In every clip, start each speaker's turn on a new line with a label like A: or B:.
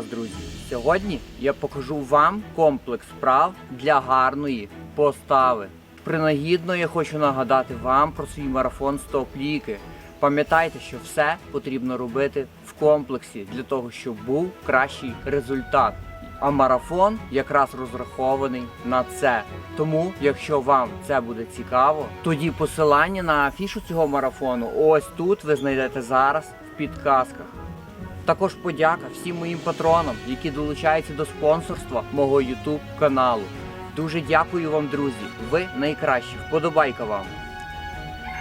A: Вас, друзі! Сьогодні я покажу вам комплекс вправ для гарної постави. Принагідно я хочу нагадати вам про свій марафон Стоп ліки. Пам'ятайте, що все потрібно робити в комплексі для того, щоб був кращий результат. А марафон якраз розрахований на це. Тому, якщо вам це буде цікаво, тоді посилання на афішу цього марафону ось тут ви знайдете зараз в підказках. Також подяка всім моїм патронам, які долучаються до спонсорства мого YouTube каналу. Дуже дякую вам, друзі. Ви найкращі. Вподобайка вам.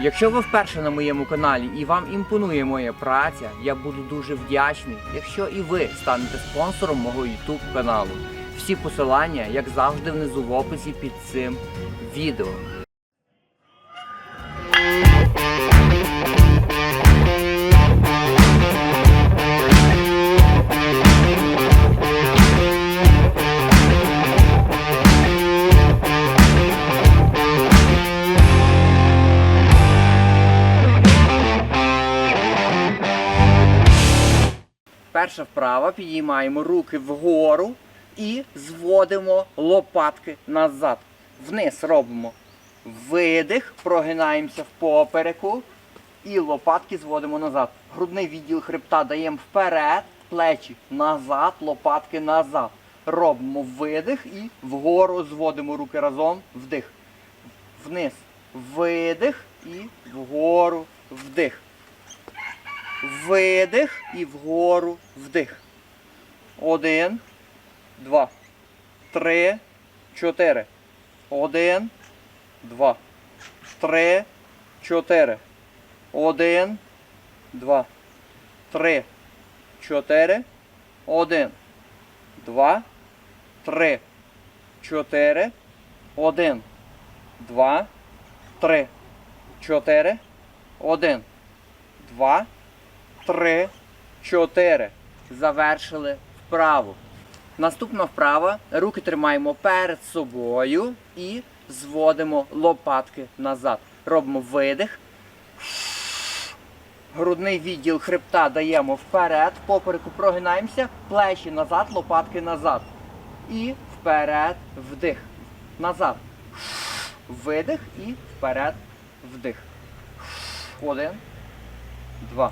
A: Якщо ви вперше на моєму каналі і вам імпонує моя праця, я буду дуже вдячний, якщо і ви станете спонсором мого YouTube каналу. Всі посилання, як завжди, внизу в описі під цим відео. Перша вправа підіймаємо руки вгору і зводимо лопатки назад. Вниз робимо видих, прогинаємося в попереку і лопатки зводимо назад. Грудний відділ хребта даємо вперед, плечі назад, лопатки назад. Робимо видих і вгору зводимо руки разом, вдих. Вниз. Видих і вгору вдих. Видих і вгору вдих. Один, два, три, чотири. Один, два, три, чотири. Один, два, три, чотири. Один, два, три, чотири. Один, два, три, чотири. Один, два, три, чотири. Завершили вправу. Наступна вправа. Руки тримаємо перед собою і зводимо лопатки назад. Робимо видих. Грудний відділ хребта даємо вперед, попереку прогинаємося, плечі назад, лопатки назад. І вперед, вдих. Назад. Видих і вперед, вдих. Один, два,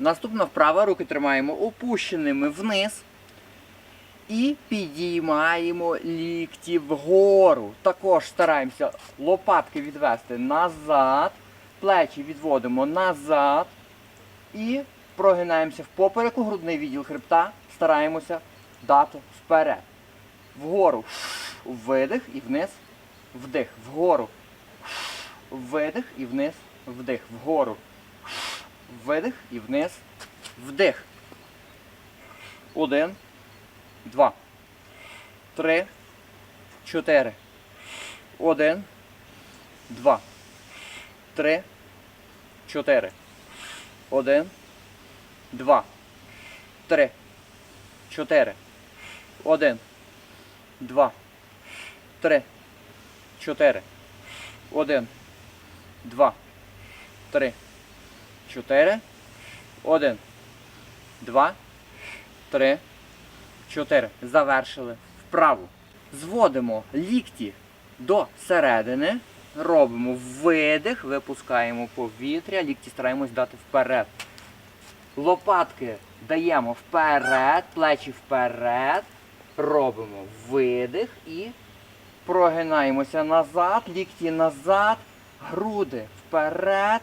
A: Наступна вправа. Руки тримаємо опущеними вниз. І підіймаємо лікті вгору. Також стараємося лопатки відвести назад. Плечі відводимо назад. І прогинаємося в попереку, грудний відділ хребта. Стараємося дати вперед. Вгору. Видих і вниз. Вдих. Вгору. Видих і вниз. Вдих. Вгору. Видих і вниз. Вдих. Один. Два. Три. Чотири. Один. Два. Три. Чотири. Один. Два. Три. Чотири. Один. Два. Три. Чотири. Один. Два. Три. Чотири. Один. Два. Три. Чотири. Завершили вправу. Зводимо лікті до середини. Робимо видих, випускаємо повітря, лікті стараємось дати вперед. Лопатки даємо вперед, плечі вперед. Робимо видих і прогинаємося назад, лікті назад, груди вперед.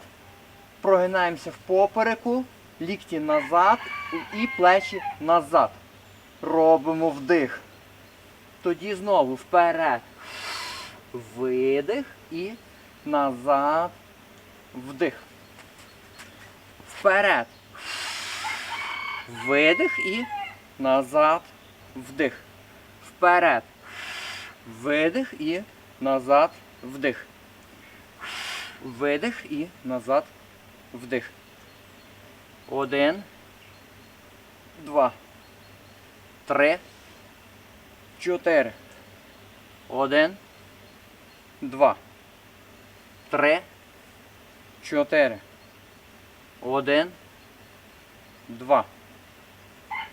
A: Прогинаємося в попереку, лікті назад і плечі назад. Робимо вдих. Тоді знову вперед. Видих і назад. Вдих. Вперед. Видих і назад. Вдих. Вперед. Видих і назад. Вдих. Видих і назад. Вдих. Один. Два. Три. Чотири. Один. Два. Три. Чотири. Один. Два.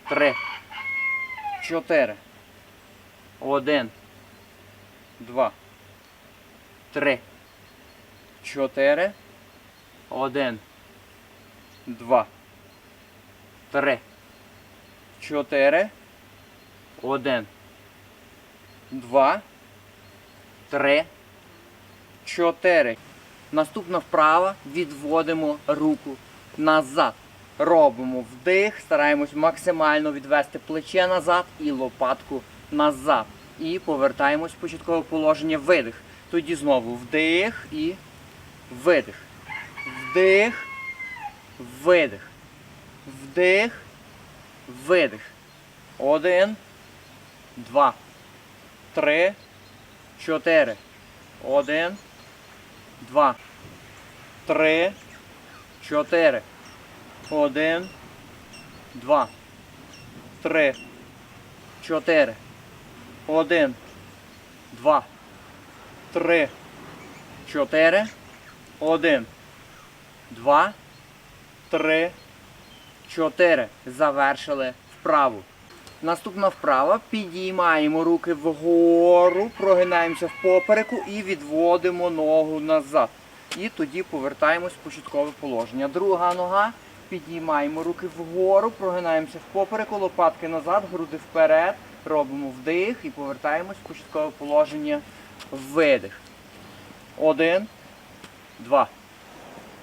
A: Три. Чотири. Один. Два. Три. Чотири. Один. Два. Три. Чотири. Один. Два. Три. Чотири. Наступна вправа відводимо руку назад. Робимо вдих, стараємось максимально відвести плече назад і лопатку назад. І повертаємось в початкове положення видих. Тоді знову вдих і видих. Вдих, видих. Вдих, видих. Один, два, три, чотири. Один, два, три, чотири. Один, два, три, чотири. Один, два, три, чотири. Один, два, три, чотири. Завершили вправу. Наступна вправа. Підіймаємо руки вгору, прогинаємося в попереку і відводимо ногу назад. І тоді повертаємось в початкове положення. Друга нога. Підіймаємо руки вгору, прогинаємося в попереку, лопатки назад, груди вперед. Робимо вдих і повертаємось в початкове положення. Видих. Один, два,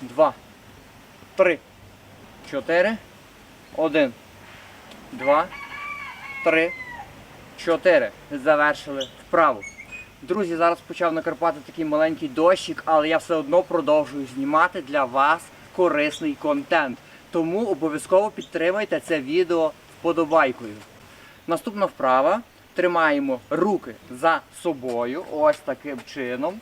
A: два, три, чотири. Один, два, три, чотири. Завершили вправу. Друзі, зараз почав накарпати такий маленький дощик, але я все одно продовжую знімати для вас корисний контент. Тому обов'язково підтримайте це відео вподобайкою. Наступна вправа. Тримаємо руки за собою, ось таким чином.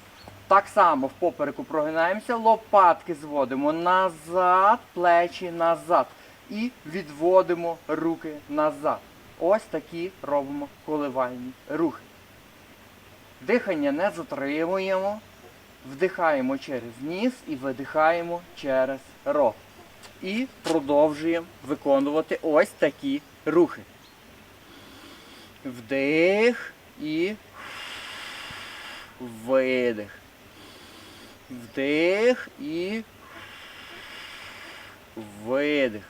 A: Так само в попереку прогинаємося, лопатки зводимо назад, плечі назад. І відводимо руки назад. Ось такі робимо коливальні рухи. Дихання не затримуємо. Вдихаємо через ніс і видихаємо через рот. І продовжуємо виконувати ось такі рухи. Вдих і видих. Вдих і видих.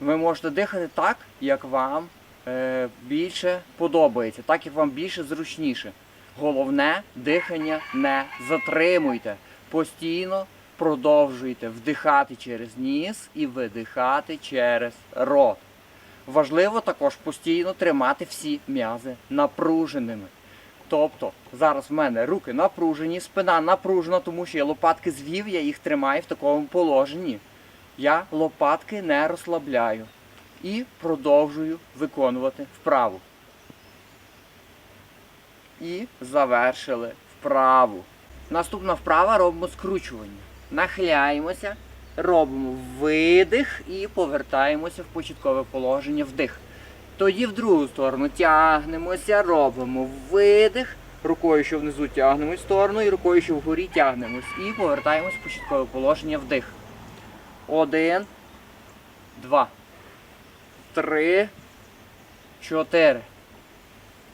A: Ви можете дихати так, як вам е, більше подобається, так як вам більше зручніше. Головне, дихання не затримуйте. Постійно продовжуйте вдихати через ніс і видихати через рот. Важливо також постійно тримати всі м'язи напруженими. Тобто зараз в мене руки напружені, спина напружена, тому що я лопатки звів, я їх тримаю в такому положенні. Я лопатки не розслабляю і продовжую виконувати вправу. І завершили вправу. Наступна вправа робимо скручування. Нахиляємося, робимо видих і повертаємося в початкове положення вдих. Тоді в другу сторону тягнемося, робимо видих, рукою, що внизу тягнемось в сторону, і рукою, що вгорі тягнемось. І повертаємось в початкове положення вдих. Один, два, три, чотири.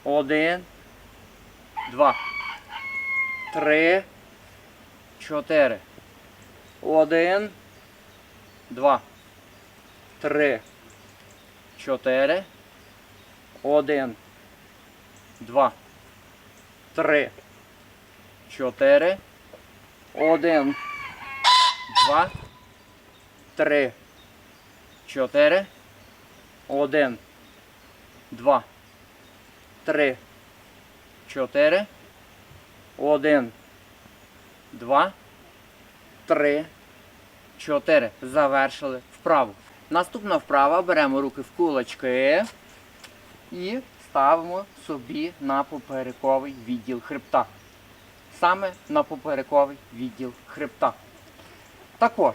A: Один, два, три, чотири. Один, два, три, чотири. Один. Два. Три. Чотири. Один. Два. Три. Чотири. Один. Два. Три. Чотири. Один. Два. Три. Чотири. Завершили вправу. Наступна вправа. Беремо руки в кулачки і ставимо собі на поперековий відділ хребта. Саме на поперековий відділ хребта. Також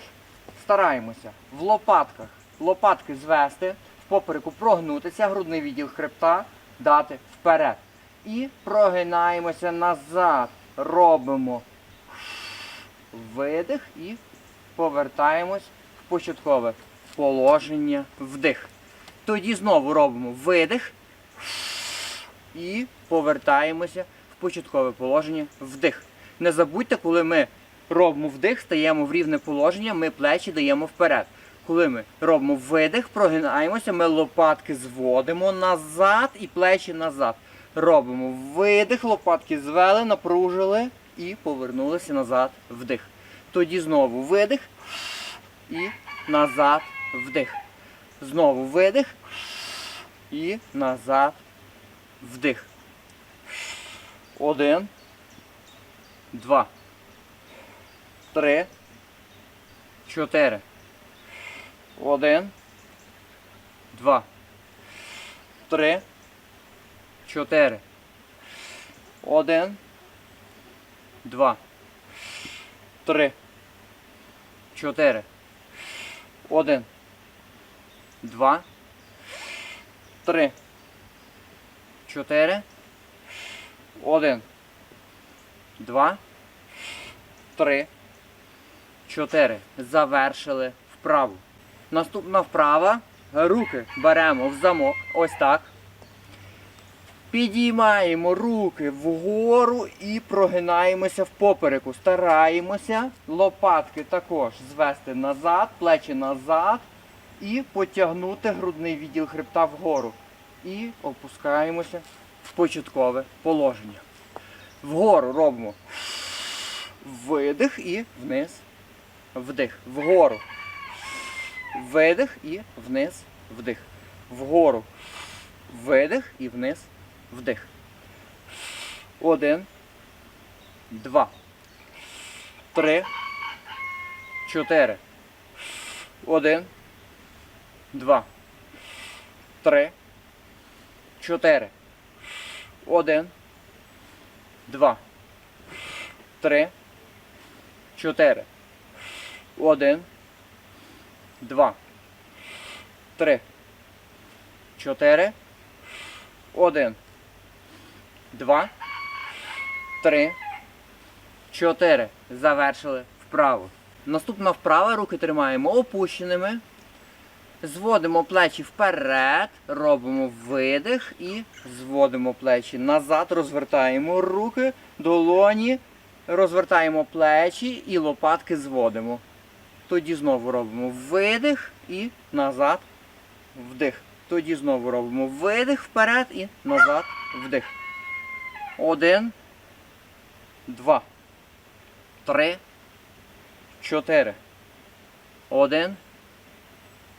A: стараємося в лопатках лопатки звести, в попереку прогнутися, грудний відділ хребта дати вперед. І прогинаємося назад. Робимо видих і повертаємось в початкове положення вдих. Тоді знову робимо видих і повертаємося в початкове положення вдих. Не забудьте, коли ми робимо вдих, стаємо в рівне положення, ми плечі даємо вперед. Коли ми робимо видих, прогинаємося, ми лопатки зводимо назад і плечі назад. Робимо видих, лопатки звели, напружили і повернулися назад вдих. Тоді знову видих і назад вдих. Знову видих і назад вдих. Один. Два. Три. Чотири. Один. Два. Три. Чотири. Один. Два. Три. Чотири. Один. Два. Три. Чотири. Один. Два. Три. Чотири. Завершили вправу. Наступна вправа. Руки беремо в замок. Ось так. Підіймаємо руки вгору і прогинаємося в попереку. Стараємося лопатки також звести назад, плечі назад і потягнути грудний відділ хребта вгору. І опускаємося в початкове положення. Вгору робимо видих і вниз. Вдих. Вгору. Видих і вниз. Вдих. Вгору. Видих і вниз. Вдих. Один. Два. Три. Чотири. Один. Два. Три. Чотири. Один. Два. Три. Чотири. Один. Два. Три. Чотири. Один. Два. Три. Чотири. Завершили вправу. Наступна вправа. Руки тримаємо опущеними. Зводимо плечі вперед, робимо видих і зводимо плечі назад, розвертаємо руки, долоні, розвертаємо плечі і лопатки зводимо. Тоді знову робимо видих і назад, вдих. Тоді знову робимо видих вперед і назад, вдих. Один, два, три, чотири. Один,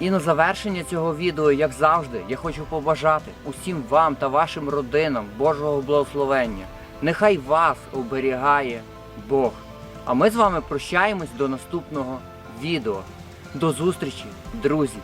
A: І на завершення цього відео, як завжди, я хочу побажати усім вам та вашим родинам Божого благословення. Нехай вас оберігає Бог. А ми з вами прощаємось до наступного відео. До зустрічі, друзі!